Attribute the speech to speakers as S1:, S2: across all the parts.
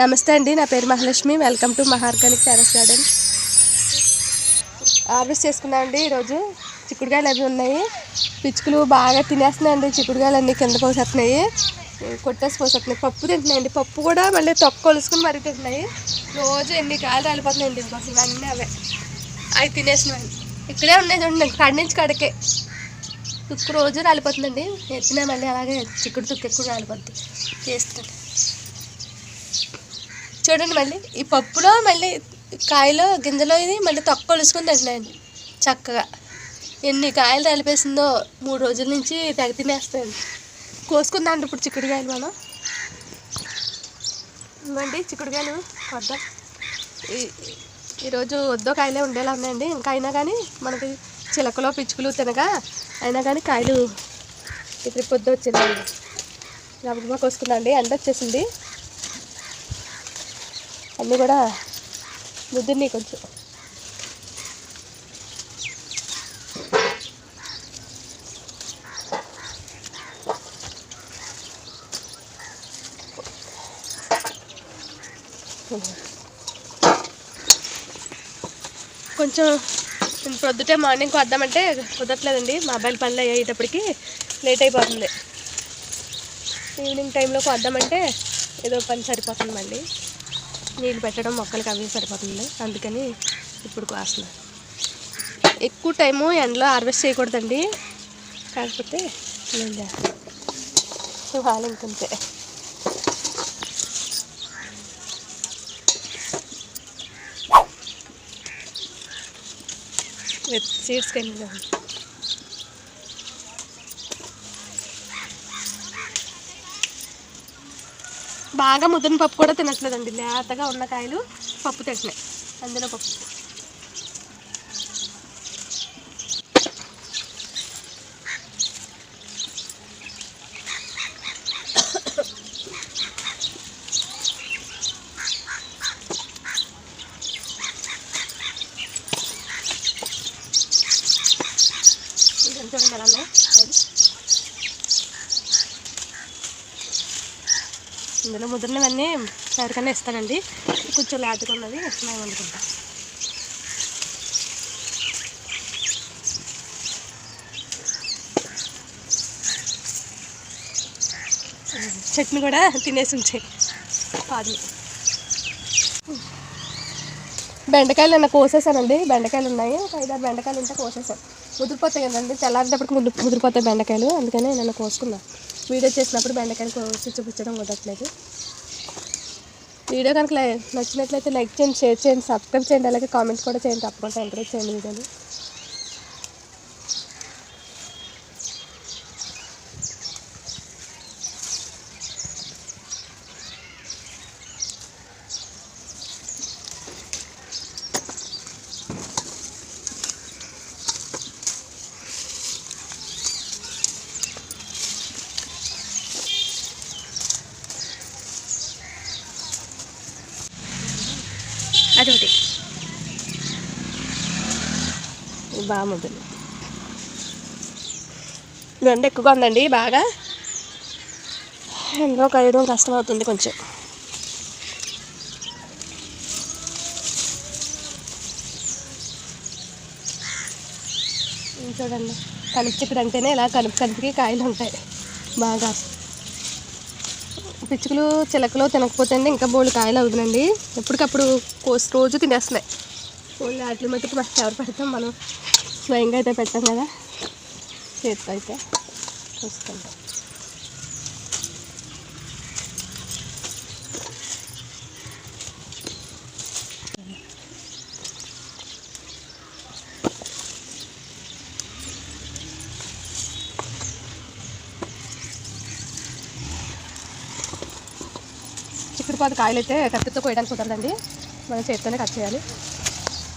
S1: నమస్తే అండి నా పేరు మహాలక్ష్మి. వెల్కమ్ టు మహార్గానిక్ టెరస్ గార్డెన్ హార్వెస్ట్ చేసుకున్నామండి ఈరోజు. చిక్కుడుకాయలు అవి ఉన్నాయి. పిచ్చుకలు బాగా తినేస్తున్నాయండి. చిక్కుడుకాయలు అన్నీ కింద పోసేస్తున్నాయి కొట్టేసి పోసేస్తున్నాయి పప్పు తింటున్నాయండి. పప్పు కూడా మళ్ళీ తొక్క కొలుసుకుని మరీ తింటున్నాయి. రోజు ఎన్ని కాయలు రాలిపోతున్నాయండి ఇంకొక ఇవన్నీ అవే. అవి తినేసినాయి ఇక్కడే ఉన్నాయి చూడండి కాడి నుంచి కాడికే. తుక్కు రోజు రాలిపోతుందండి. ఎత్తినా మళ్ళీ అలాగే చిక్కుడు తుక్కు ఎక్కువ రాలిపోద్ది. చేస్తాను చూడండి మళ్ళీ. ఈ పప్పులో మళ్ళీ కాయలో గింజలో ఇది మళ్ళీ తక్కువ కొలుసుకుని తింటున్నాయండి చక్కగా. ఎన్ని కాయలు తలిపేసిందో మూడు రోజుల నుంచి తెగ తినేస్తాయండి. కోసుకుందాం ఇప్పుడు చిక్కుడుకాయలు మనం. ఇవ్వండి చిక్కుడుకాయలు కొద్దాం. ఈ- ఈరోజు వద్దో కాయలే ఉండేలా ఉన్నాయండి. ఇంకా అయినా కానీ మనకి చిలకలో పిచ్చుకలు తినగా అయినా కానీ కాయలు ఇప్పుడు పొద్దు వచ్చిందండి. గబగబా కోసుకుందండి ఎండ వచ్చేసింది. అన్నీ కూడా ముద్దున్నాయి కొంచెం. కొంచెం ప్రొద్దుటే మార్నింగ్ వద్దామంటే కుదరట్లేదండి. మా అబ్బాయిల పనులు అయ్యేటప్పటికి లేట్ అయిపోతుంది. ఈవినింగ్ టైంలో వద్దామంటే ఏదో పని సరిపోతుంది మళ్ళీ. నీళ్ళు పెట్టడం మొక్కలకి అవి సరిపోతుంది. అందుకని ఇప్పుడు కోస్తున్నా. ఎక్కువ టైము ఎండలో హార్వెస్ట్ చేయకూడదండి. కాకపోతే నేను చేస్తాను ఇంకంతే. సీడ్స్ కానీ బాగా ముద్దని పప్పు కూడా తినట్లేదండి. లేతగా ఉన్న కాయలు పప్పు తింటున్నాయి. అందులో పప్పు ఇదంతా చూడండి ఎలా ఉన్నాయి కాయలు. ఇందులో ముద్రనవన్నీ ఎవరికైనా ఇస్తానండి కొంచెం లేతగా ఉన్నది మేము వండుకుంటాం. చట్నీ కూడా తినేసి ఉంచాయి పాదులు బెండకాయలు నిన్న కోసేసానండి. బెండకాయలు ఉన్నాయి. ఒక ఐదారు బెండకాయలు ఉంటే కోసేసాను ముదిరిపోతాయి కదండి. తెల్లారేటప్పటికి ముద్దు ముదిరిపోతాయి బెండకాయలు. అందుకనే నిన్న కోసుకున్నాను వీడియో చేసినప్పుడు బెండకాయలు కోసి చూపించడం కుదరట్లేదు. వీడియో కనుక నచ్చినట్లయితే లైక్ చేయండి షేర్ చేయండి సబ్స్క్రైబ్ చేయండి అలాగే కామెంట్స్ కూడా చేయండి. తప్పకుండా ఎంకరేజ్ చేయండి వీడియోని. ఇది బాగా ముద్దులు ఎండ ఎక్కువగా ఉందండి బాగా. ఎండలో కయ్యడం కష్టం అవుతుంది కొంచెం. చూడండి కలుపు చిక్కుడు అంటేనే ఇలా కలుపు కలుపుకి కాయలు ఉంటాయి బాగా. పిచ్చుకలు చిలకలు తినకపోతే అండి ఇంకా బోళ్ళు కాయలు అవుతుందండి ఎప్పటికప్పుడు కోసి రోజు తినేస్తున్నాయి. ఓన్లీ వాటి మట్టుకు మనం ఎవరు పెడతాం మనం స్వయంగా అయితే పెట్టాం కదా. చేతితో అయితే వస్తాం చిక్కుడు కాయలు అయితే కత్తితో కోయడానికి కుదరదండి. మనం చేతితోనే కట్ చేయాలి.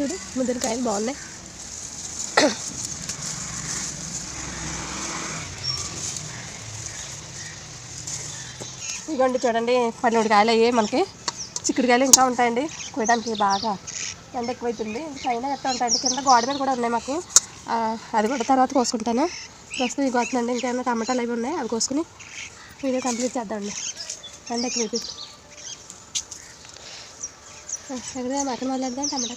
S1: చూడు ముదిరికాయలు బాగున్నాయి. ఇదిగోండి చూడండి పన్నెండు కాయలు అయ్యాయి మనకి. చిక్కుడుకాయలు ఇంకా ఉంటాయండి కోయడానికి బాగా ఎండ ఎక్కువైతుంది. పైన ఎట్లా ఉంటాయండి కింద గోడ మీద కూడా ఉన్నాయి మాకు. అది కూడా తర్వాత కోసుకుంటాను. ప్రస్తుతం ఇవి కోస్తుందండి ఇంకేమైనా టమాటాలు అవి ఉన్నాయి అవి కోసుకుని వీడియో కంప్లీట్ చేద్దామండి. ఎండ ఎక్కువైతుంది ఎక్కడ మటన్ మొదలెడదాం టమాటా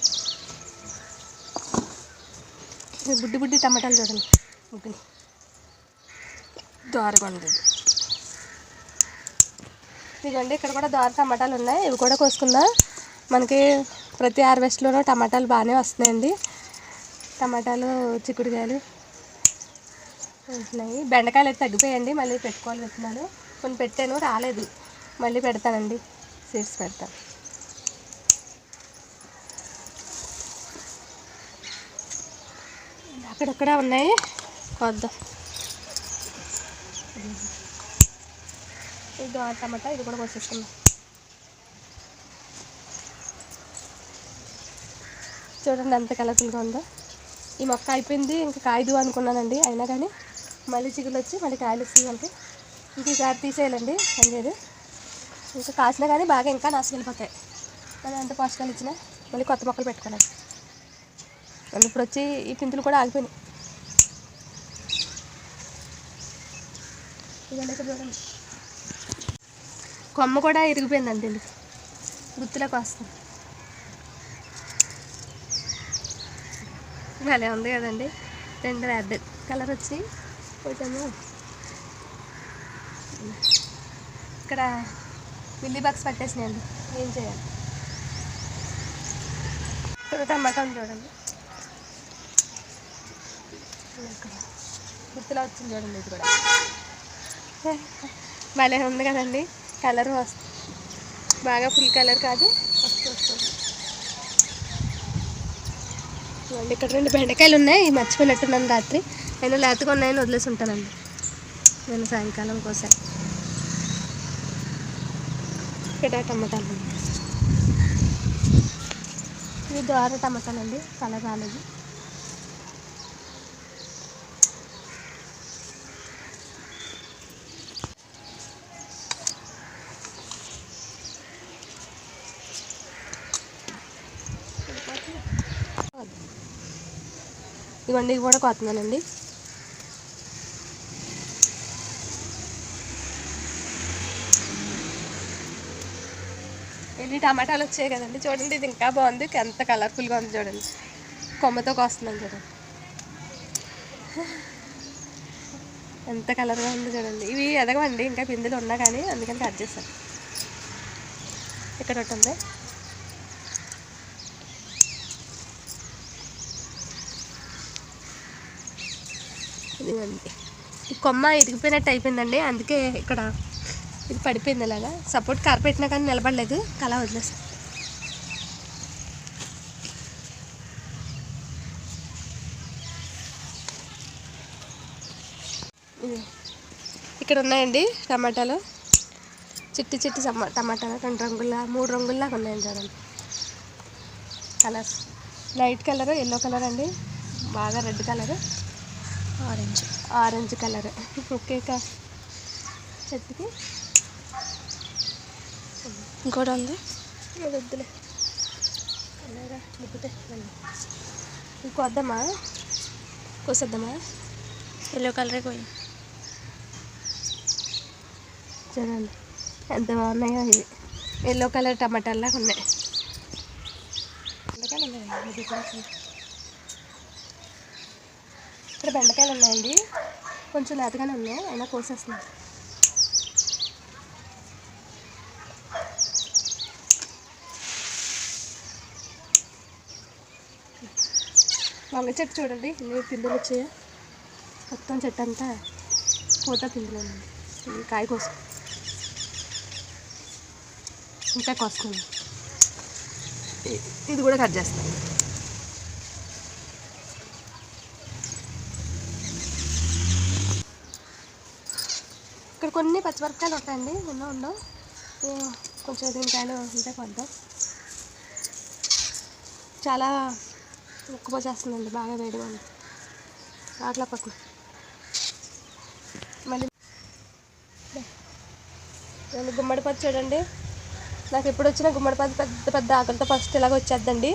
S1: బుడ్డి బుడ్డి టమాటాలు చూడండి. ముగ్గుని దోరగా ఉండేది ఇదిగోండి ఇక్కడ కూడా దోర టమాటాలు ఉన్నాయి. ఇవి కూడా కోసుకుందాం. మనకి ప్రతి హార్వెస్ట్లోనూ టమాటాలు బాగానే వస్తున్నాయండి. టమాటాలు చిక్కుడుకాయలు ఉంటున్నాయి. బెండకాయలు అయితే తగ్గిపోయండి మళ్ళీ పెట్టుకోవాలి విత్తనాలు కొన్ని పెట్టాను రాలేదు. మళ్ళీ పెడతానండి. సీడ్స్ పెడతాను. అక్కడక్కడ ఉన్నాయి? వద్దాం. ఇది టమాటా ఇది కూడా కోసేసుకున్నాం చూడండి ఎంత కలర్ఫుల్గా ఉందో. ఈ మొక్క అయిపోయింది ఇంకా కాయదు అనుకున్నానండి అయినా కానీ మళ్ళీ చిగులు వచ్చి మళ్ళీ కాయలు వస్తుంది మనకి ఇంక ఈసారి తీసేయాలండి పని లేదు. ఇంకా కాసినా కానీ బాగా ఇంకా నాశనం వెళ్ళిపోతాయి ఎంత పోషకాలు ఇచ్చినా మళ్ళీ కొత్త మొక్కలు పెట్టుకోవాలి. మళ్ళీ ఇప్పుడు వచ్చి ఈ పింతులు కూడా ఆగిపోయినాయి. చూడండి. కొమ్మ కూడా ఇరిగిపోయిందండి ఇది వస్తాం. వస్తుంది భలే ఉంది కదండి. రెండు రెడ్ కలర్ వచ్చి కొంచెము ఇక్కడ మిల్లీ బాక్స్ పట్టేసినాయండి. ఏం చేయాలి? ఇక్కడ టమాటా చూడండి. గుర్తులా వచ్చింది చూడండి ఇది కూడా భలే ఉంది కదండి. కలర్ వస్తుంది బాగా ఫుల్ కలర్ కాదు. వస్తూ వస్తుంది ఇక్కడ రెండు బెండకాయలు ఉన్నాయి. మర్చిపోయినట్టున్నాను రాత్రి. నేను లేతగా ఉన్నాయని వదిలేసి ఉంటానండి నేను సాయంకాలం కోసం. ఇక్కడ టమాటాలు ఇవి ద్వారా టమాటాలండి. కలర్ రాలేదు ఇవన్నీ కూడా కొత్తున్నానండి ఇవి టమాటాలు వచ్చాయి కదండి చూడండి ఇది ఇంకా బాగుంది. ఎంత కలర్ఫుల్గా ఉంది చూడండి. కొమ్మతో కోస్తున్నాను చూడండి ఎంత కలర్గా ఉంది చూడండి. ఇవి ఎదగవండి ఇంకా పిందులు ఉన్నా కానీ అందుకని కట్ చేస్తాను ఇక్కడ ఒకటి ఉంది. ఇదిగోండి. ఈ కొమ్మ ఇరిగిపోయినట్టు అయిపోయిందండి. అందుకే ఇక్కడ ఇది పడిపోయింది ఇలాగా సపోర్ట్ కార్ పెట్టినా కానీ నిలబడలేదు. అలా వదిలేసాను ఇది. ఇక్కడ ఉన్నాయండి టమాటాలు. చిట్టి చిట్టి సమ్మ టమాటాలు రెండు రంగుల్లా మూడు రంగుల్లాగా ఉన్నాయండి చూడండి. Colours. Light colour yellow colour అండి. బాగా red colour. Orange. Orange colour. Okay కా చెట్టుకి ఇంకోటి ఉంది? వద్దులే. ముగ్గుతే ఇంకొద్దామా కోసేద్దామా?
S2: ఎల్లో కలరే పోయి.
S1: చూడండి. ఎంత బాగున్నాయో ఇవి. ఎల్లో కలర్ టమాటాల్లాగా ఉన్నాయి. బెండకాయలు ఉన్నాయండి ఇది కూడా చూడండి. ఇక్కడ బెండకాయలు ఉన్నాయండి. కొంచెం లేతగానే ఉన్నాయి అయినా కోసేస్తున్నాను వంగ చెట్టు చూడండి ఇన్ని పిందులు వచ్చాయి. మొత్తం చెట్టు అంతా పూత పిందులు ఉన్నాయి కాయ కోసం ఇంకా కోసుకుంది ఇది కూడా కట్ చేస్తాను. కొన్ని పచ్చిమిరపకాయలు ఉంటాయండి ఎన్నో ఉండవు. కొంచెం దీనికాయలు ఉంటే కొద్దాం చాలా ఉక్కుపోసేస్తుందండి బాగా వేడిగా ఉంది. అట్లా పక్కన మళ్ళీ గుమ్మడి పత్తి చూడండి. నాకు ఎప్పుడు వచ్చిన గుమ్మడి పత్తి పెద్ద పెద్ద ఆకులతో ఫస్ట్ ఇలాగ వచ్చేద్దండి.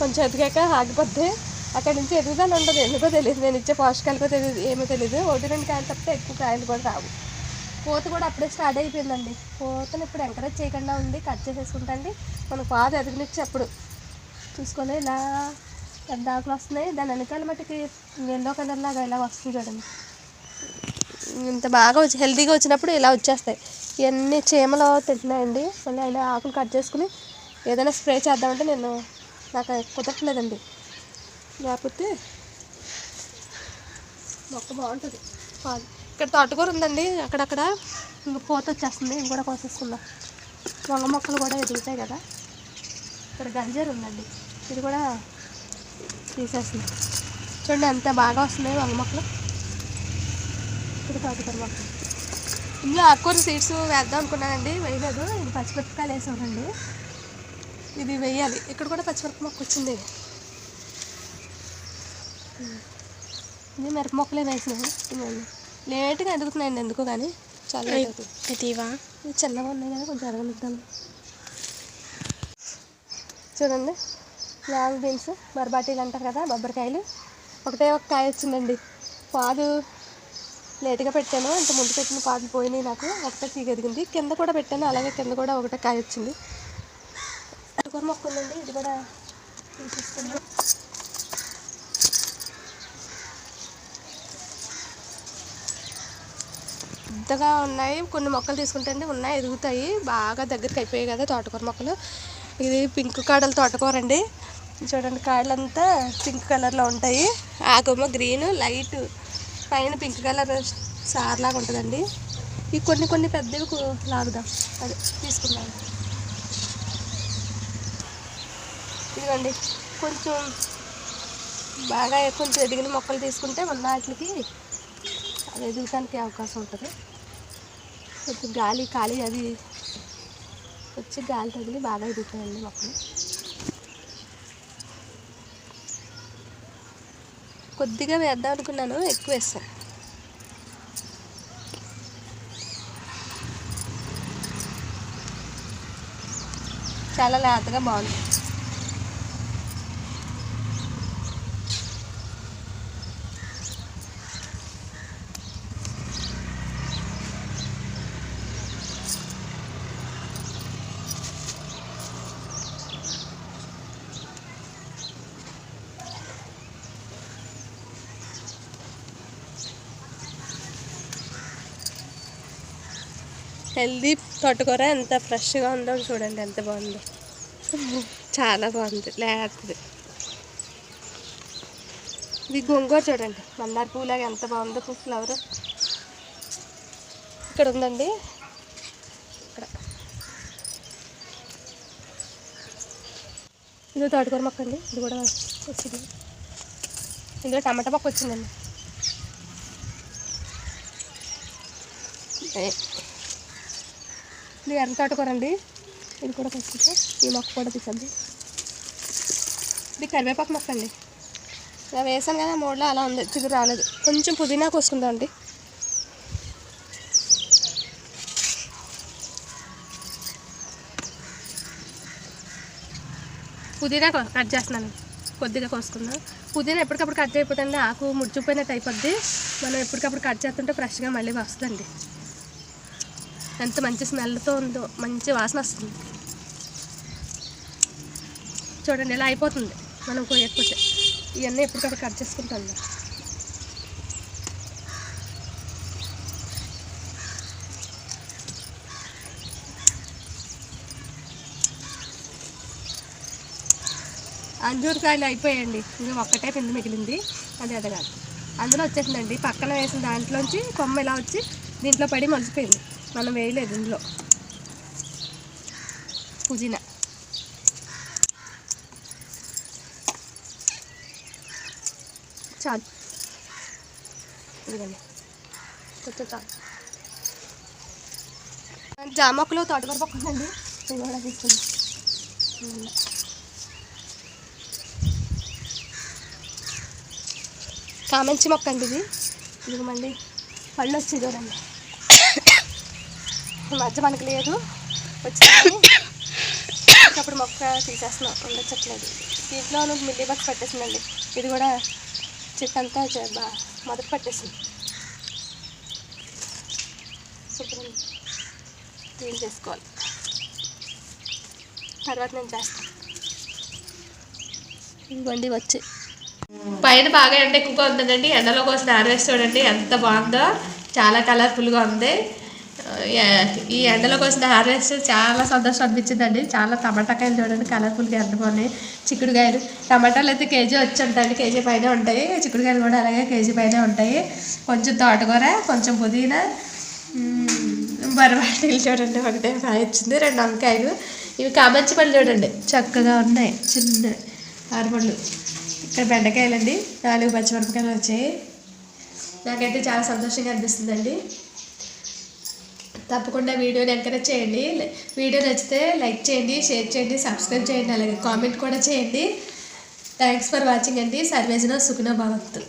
S1: కొంచెం ఎదిగాక ఆగిపోద్ది. అక్కడి నుంచి ఎదుగుదాని ఉండదు. ఎందుకో తెలియదు నేను ఇచ్చే పోషకాలకో తెలియదు ఏమో తెలియదు ఒకటి రెండు కాయలు తప్పితే ఎక్కువ కాయలు కూడా రావు. కోత కూడా అప్పుడే స్టార్ట్ అయిపోయిందండి. కోతను ఇప్పుడు ఎంకరేజ్ చేయకుండా ఉంది. కట్ చేసేసుకుంటండి మన పాద ఎదగనిచ్చి అప్పుడు. చూసుకొని ఇలా పెద్ద ఆకులు వస్తున్నాయి. దాని వెనకాల మట్టుకి ఎల్లో కలర్ లాగా ఇలా వస్తుంది చూడండి. ఇంత బాగా వచ్చి హెల్తీగా వచ్చినప్పుడు ఇలా వచ్చేస్తాయి. ఇవన్నీ చీమలు తింటున్నాయండి. మళ్ళీ అయినా ఆకులు కట్ చేసుకుని ఏదైనా స్ప్రే చేద్దామంటే నేను నాకు కుదరట్లేదండి. లేకపోతే మొక్క బాగుంటుంది. పాలు. ఇక్కడ తోటకూర ఉందండి అక్కడక్కడ ఇంక పూత వచ్చేస్తుంది ఇవి కూడా కోసేసుకుందాం వంగ మొక్కలు కూడా ఎదుగుతాయి కదా. ఇక్కడ గంజర్ ఉందండి ఇది కూడా తీసేస్తుంది చూడండి ఎంత బాగా వస్తున్నాయి వంగ మొక్కలు. ఇక్కడ తోటకూర మొక్కలు. ఇందులో ఆకుకూర సీడ్స్ వేద్దాం అనుకున్నానండి వేయలేదు. ఇది పచ్చిమిరపకాయలు వేసామండి. ఇది వేయాలి. ఇక్కడ కూడా పచ్చిమిరప మొక్క వచ్చింది. ఇది మిరప మొక్కలే వేసినాయి. లేట్గా ఎదుగుతున్నాయండి ఎందుకో కానీ చాలా.
S2: ఇదివా
S1: ఇవి? చిన్నగా ఉన్నాయి కదా కొంచెం ఎరగనిద్దాం చూడండి లాంగ్ బీన్స్ బర్బాటీలు అంటారు కదా బొబ్బరికాయలు. ఒకటే ఒక కాయ వచ్చిందండి. పాదు లేట్గా పెట్టాను ఇంత ముందు పెట్టిన పాదులు పోయినాయి నాకు. ఒకటే తీగ ఎదిగింది. కింద కూడా పెట్టాను అలాగే కింద కూడా ఒకటే కాయ వచ్చింది. కూర మొక్క ఉందండి ఇది కూడా తీసిస్తున్నాను పెద్దగా ఉన్నాయి. కొన్ని మొక్కలు తీసుకుంటే ఉన్నాయి ఎదుగుతాయి. బాగా దగ్గరికి అయిపోయాయి కదా తోటకూర మొక్కలు. ఇది పింక్ కాడల తోటకూర అండి. చూడండి కాయలంతా పింక్ కలర్లో ఉంటాయి. ఆకేమో గ్రీన్ లైట్ పైన పింక్ కలర్ సార్లాగా ఉంటుందండి. ఈ కొన్ని కొన్ని పెద్దవి లాగుదాం. అదే తీసుకుందాం. ఇదిగోండి కొంచెం బాగా కొంచెం ఎదిగిన మొక్కలు తీసుకుంటే ఉన్న వాటికి అది ఎదుగుతానికి అవకాశం ఉంటుంది. కొంచెం గాలి ఖాళీ అది వచ్చి గాలి తగిలి బాగా ఎదుగుతాయండి మొక్కలు. కొద్దిగా వేద్దాం అనుకున్నాను ఎక్కువ వేస్తాను. చాలా లేతగా బాగుంది. హెల్దీ తోటకూర ఎంత ఫ్రెష్గా ఉందో చూడండి ఎంత బాగుందో. చాలా బాగుంది లేతది. ఇది గొంగూర చూడండి మందార పువ్వులాగా ఎంత బాగుందో పూ ఫ్లవర్ ఇక్కడ ఉందండి. ఇక్కడ. ఇది తోటకూర మొక్క అండి ఇది కూడా వచ్చింది. ఇందులో టమాటా మొక్క వచ్చిందండి. ఇది ఎర్ర తోటకూర అండి ఇది కూడా తీసుకుంటే ఈ మొక్క కూడా తీసండి ఇది కరివేపాకు మొక్క అండి. ఇలా వేసాను కదా మూడలో అలా ఉంది. చిగురు రాలేదు. కొంచెం పుదీనా కోసుకుందామండి. పుదీనా కో- కట్ చేస్తున్నాను. కొద్దిగా కోసుకుందాం. పుదీనా ఎప్పటికప్పుడు కట్ చేయకపోతే ఆకు ముడిచిపోయినట్టు అయిపోద్ది. మనం ఎప్పటికప్పుడు కట్ చేస్తుంటే ఫ్రెష్గా మళ్ళీ వస్తుందండి. ఎంత మంచి స్మెల్తో ఉందో మంచి వాసన వస్తుంది. చూడండి ఇలా అయిపోతుంది. మనం కోయకపోతే ఇవన్నీ ఎప్పటికప్పుడు కట్ చేసుకుంటాం అంజూరకాయలు అయిపోయాయండి. ఇంకా ఒక్కటే పిండి మిగిలింది. అది అది అందులో వచ్చేసిందండి పక్కన వేసిన దాంట్లోంచి కొమ్మ ఇలా వచ్చి దీంట్లో పడి మలిసిపోయింది మనం వేయలేదు ఇందులో. పుదీనా. చాలు. ఇదిగండి. కొంచెం చాలు. జామొక్కలు తోటకరపక్కండి ఇది కూడా తీసుకుంది. కామెంచి మొక్క అండి ఇది. ఇదిగమండి పళ్ళు వచ్చి చూడండి మధ్య మనకు లేదు. వచ్చింది అప్పుడు మొక్క తీసేస్తున్నాం ఉండొచ్చట్లేదు. దీంట్లో మిల్లీ బగ్స్ పట్టేసిందండి. ఇది కూడా చెట్టు అంతా బాగా బా- మొదట పట్టేసింది. శుభ్రం క్లీన్ చేసుకోవాలి. తర్వాత నేను చేస్తాను. ఇవ్వండి వచ్చి. పైన బాగా ఎండ ఎక్కువగా ఉందండి ఎండలో వస్తే ఆరవేసి చూడండి ఎంత బాగుందో. చాలా కలర్ఫుల్గా ఉంది. ఈ ఎండలో కోసం హార్వెస్ట్ చాలా సంతోషం అనిపించిందండి. చాలా టమాటాకాయలు చూడండి కలర్ఫుల్గా ఎంత బాగున్నాయి. చిక్కుడుకాయలు. టమాటాలు అయితే కేజీ వచ్చి ఉంటాయండి కేజీ పైన ఉంటాయి. చిక్కుడుకాయలు కూడా అలాగే కేజీ పైన ఉంటాయి. కొంచెం తోటకూర కొంచెం పుదీనా బరబాటీలు చూడండి ఒకటే కాయ వచ్చింది రెండు వంకాయలు. ఇవి కామచ్చి పళ్ళు చూడండి చక్కగా ఉన్నాయి. చిన్న ఆరుపళ్ళు. ఇక్కడ బెండకాయలండి నాలుగు పచ్చిమిరపకాయలు వచ్చాయి. నాకైతే చాలా సంతోషంగా అనిపిస్తుందండి. తప్పకుండా వీడియోని ఎంకరేజ్ చేయండి. వీడియో నచ్చితే లైక్ చేయండి షేర్ చేయండి సబ్స్క్రైబ్ చేయండి అలాగే కామెంట్ కూడా చేయండి. థ్యాంక్స్ ఫర్ వాచింగ్ అండి. సర్వేజన సుఖన భవంతు.